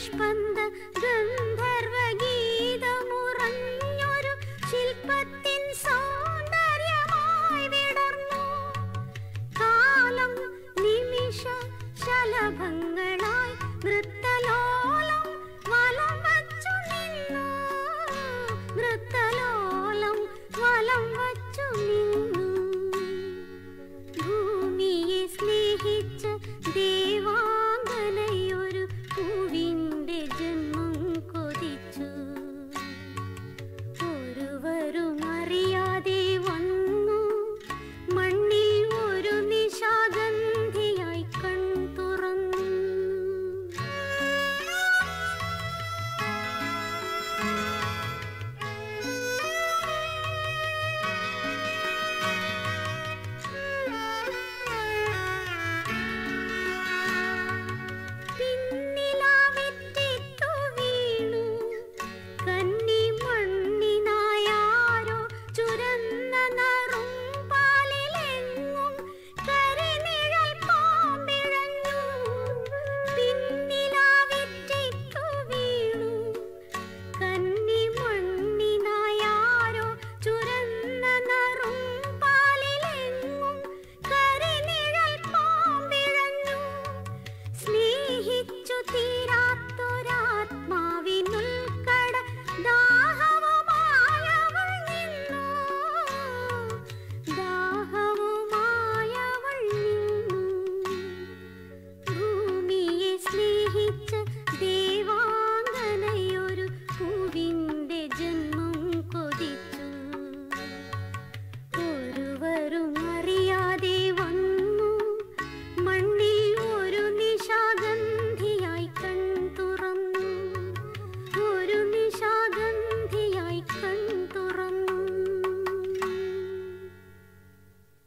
നിഷ്പന്ത ഗന്ധർവ ഗീതമുറഞ്ഞൊരു ശില്പത്തിൻ സൗന്ദര്യമായി വിടർന്നു. കാലം നിമിഷ ശലഭങ്ങളായി നൃത്തലോലം വലം വച്ചു നിന്നു. നൃത്തലോലം വലം വച്ചു നിന്നു. ഭൂമിയെ സ്നേഹിച്ച ദേ